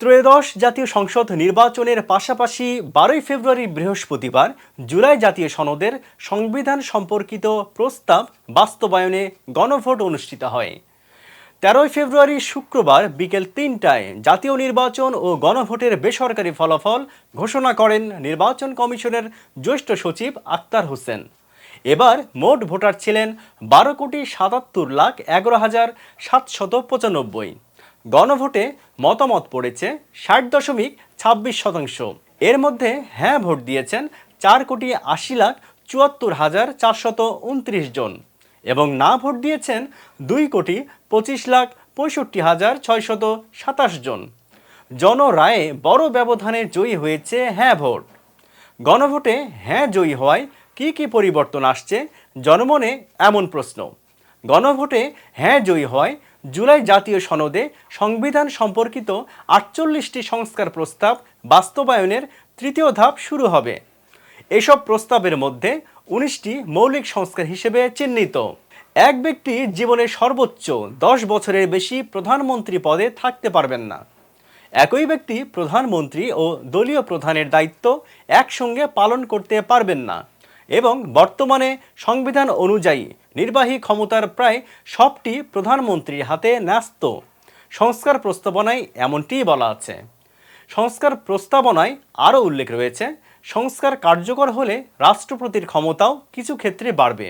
ত্রয়োদশ জাতীয় সংসদ নির্বাচনের পাশাপাশি বারোই ফেব্রুয়ারি বৃহস্পতিবার জুলাই জাতীয় সনদের সংবিধান সম্পর্কিত প্রস্তাব বাস্তবায়নে গণভোট অনুষ্ঠিত হয়। তেরোই ফেব্রুয়ারি শুক্রবার বিকেল তিনটায় জাতীয় নির্বাচন ও গণভোটের বেসরকারি ফলাফল ঘোষণা করেন নির্বাচন কমিশনের জ্যেষ্ঠ সচিব আক্তার হোসেন। এবার মোট ভোটার ছিলেন বারো কোটি সাতাত্তর লাখ এগারো হাজার সাতশত পঁচানব্বই। গণভোটে মতামত পড়েছে ষাট দশমিক ছাব্বিশ শতাংশ। এর মধ্যে হ্যাঁ ভোট দিয়েছেন চার কোটি আশি লাখ চুয়াত্তর হাজার চারশত উনত্রিশ জন এবং না ভোট দিয়েছেন দুই কোটি পঁচিশ লাখ পঁয়ষট্টি হাজার ছয়শত সাতাশ জন। জনরায়ে বড় ব্যবধানে জয়ী হয়েছে হ্যাঁ ভোট। গণভোটে হ্যাঁ জয়ী হওয়ায় কী কী পরিবর্তন আসছে জনমনে এমন প্রশ্ন। গণভোটে হ্যাঁ জয়ী হয় জুলাই জাতীয় সনদে সংবিধান সম্পর্কিত আটচল্লিশটি সংস্কার প্রস্তাব বাস্তবায়নের তৃতীয় ধাপ শুরু হবে। এসব প্রস্তাবের মধ্যে উনিশটি মৌলিক সংস্কার হিসেবে চিহ্নিত। এক ব্যক্তি জীবনে সর্বোচ্চ দশ বছরের বেশি প্রধানমন্ত্রী পদে থাকতে পারবেন না। একই ব্যক্তি প্রধানমন্ত্রী ও দলীয় প্রধানের দায়িত্ব একসঙ্গে পালন করতে পারবেন না। এবং বর্তমানে সংবিধান অনুযায়ী নির্বাহী ক্ষমতার প্রায় সবটি প্রধানমন্ত্রীর হাতে ন্যস্ত। সংস্কার প্রস্তাবনায় এমনটিই বলা আছে। সংস্কার প্রস্তাবনায় আরও উল্লেখ রয়েছে, সংস্কার কার্যকর হলে রাষ্ট্রপতির ক্ষমতাও কিছু ক্ষেত্রে বাড়বে।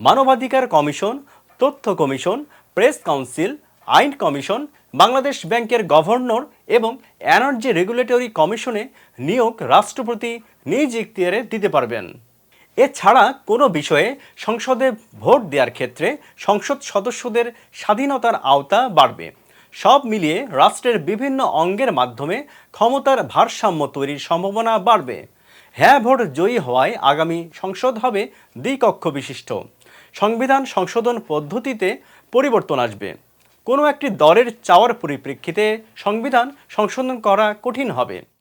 মানবাধিকার কমিশন, তথ্য কমিশন, প্রেস কাউন্সিল, আইন কমিশন, বাংলাদেশ ব্যাংকের গভর্নর এবং এনার্জি রেগুলেটরি কমিশনে নিয়োগ রাষ্ট্রপতি নিজ ইখতিয়ারে দিতে পারবেন। এছাড়া কোনো বিষয়ে সংসদে ভোট দেওয়ার ক্ষেত্রে সংসদ সদস্যদের স্বাধীনতার আওতা বাড়বে। সব মিলিয়ে রাষ্ট্রের বিভিন্ন অঙ্গের মাধ্যমে ক্ষমতার ভারসাম্য তৈরির সম্ভাবনা বাড়বে। হ্যাঁ ভোট জয়ী হওয়ায় আগামী সংসদ হবে দ্বিকক্ষ বিশিষ্ট। সংবিধান সংশোধন পদ্ধতিতে পরিবর্তন আসবে। কোনো একটি দলের চাওয়ার পরিপ্রেক্ষিতে সংবিধান সংশোধন করা কঠিন হবে।